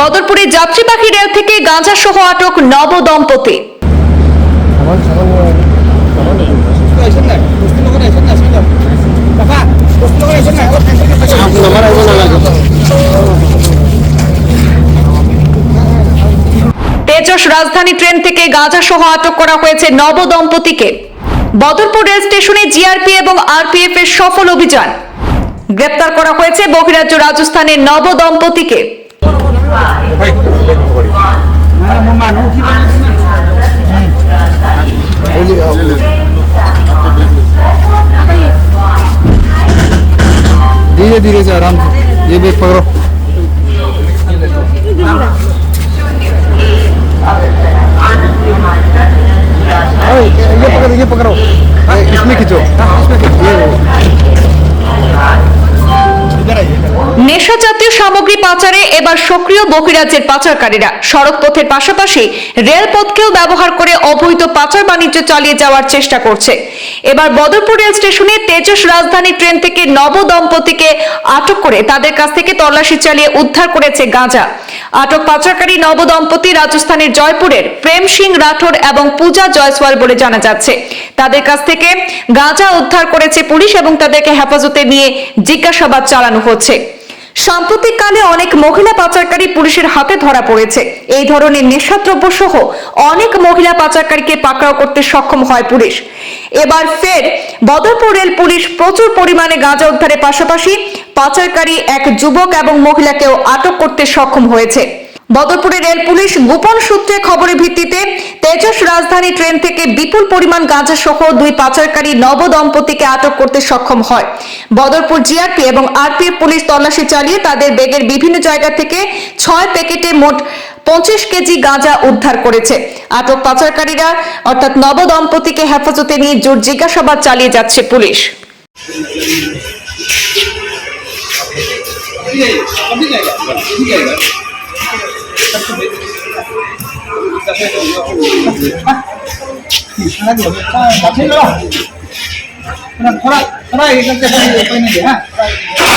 বদরপুরে যাত্রী পাখি রেল থেকে গাঁজা সহ আটক নব দম্পতি। তেজস রাজধানী ট্রেন থেকে গাঁজা সহ আটক করা হয়েছে নব দম্পতিকে। বদরপুর রেল স্টেশনে জিআরপি এবং আরপিএফ এর সফল অভিযান। গ্রেপ্তার করা হয়েছে বহিরাজ্য রাজস্থানের নব দম্পতিকে। धीरे धीरे से आराम से ये बैग पकड़ो ओए, ये पकड़ो ये पकड़ो ए, इसमें खींचो নেশা জাতীয় সামগ্রী পাচারে এবার সক্রিয় বহিরাজ্যের পাচারকারীরা। সড়ক পথের পাশাপাশি রেলপথকেও ব্যবহার করে অবৈধ পাচার বাণিজ্য চালিয়ে যাওয়ার চেষ্টা করছে। এবার বদরপুর রেল স্টেশনে তেজস রাজধানী ট্রেন থেকে নব দম্পতিকে আটক করে তাদের কাছ থেকে তল্লাশি চালিয়ে উদ্ধার করেছে গাঁজা। আটক পাচারকারী নব দম্পতি রাজস্থানের জয়পুরের প্রেম সিং রাঠোর এবং পূজা জয়সওয়াল বলে জানা যাচ্ছে। তাদের কাছ থেকে গাঁজা উদ্ধার করেছে পুলিশ এবং তাদেরকে হেফাজতে নিয়ে জিজ্ঞাসাবাদ চালানো হচ্ছে। সাম্প্রতিক কালে অনেক মহিলা পাচারকারী পুলিশের হাতে ধরা পড়েছে। এই ধরনের নেশাদ্রব্য সহ অনেক মহিলা পাচারকারীকে পাকড়াও করতে সক্ষম হয় পুলিশ। এবার ফের বদরপুর রেল পুলিশ প্রচুর পরিমাণে গাঁজা উদ্ধারের পাশাপাশি পাচারকারী এক যুবক এবং মহিলাকেও আটক করতে সক্ষম হয়েছে। বদরপুরে রেল পুলিশ গোপন সূত্রে খবরের ভিত্তিতে তেজস রাজধানী ট্রেন থেকে বিপুল পরিমাণ গাঁজা সহ দুই পাচারকারী নব দম্পতিকে আটক করতে সক্ষম হয়। বদরপুর জিআরপি এবং আরপিএফ পুলিশ তল্লাশি চালিয়ে তাদের ব্যাগের বিভিন্ন জায়গা থেকে ছয় প্যাকেটে মোট পঁচিশ কেজি গাঁজা উদ্ধার করেছে। আটক পাচারকারীরা, অর্থাৎ নব দম্পতিকে হেফাজতে নিয়ে জোর জিজ্ঞাসাবাদ চালিয়ে যাচ্ছে police. lagi ah tapi lah kurang kurang kurang ini kan kita ini dia ha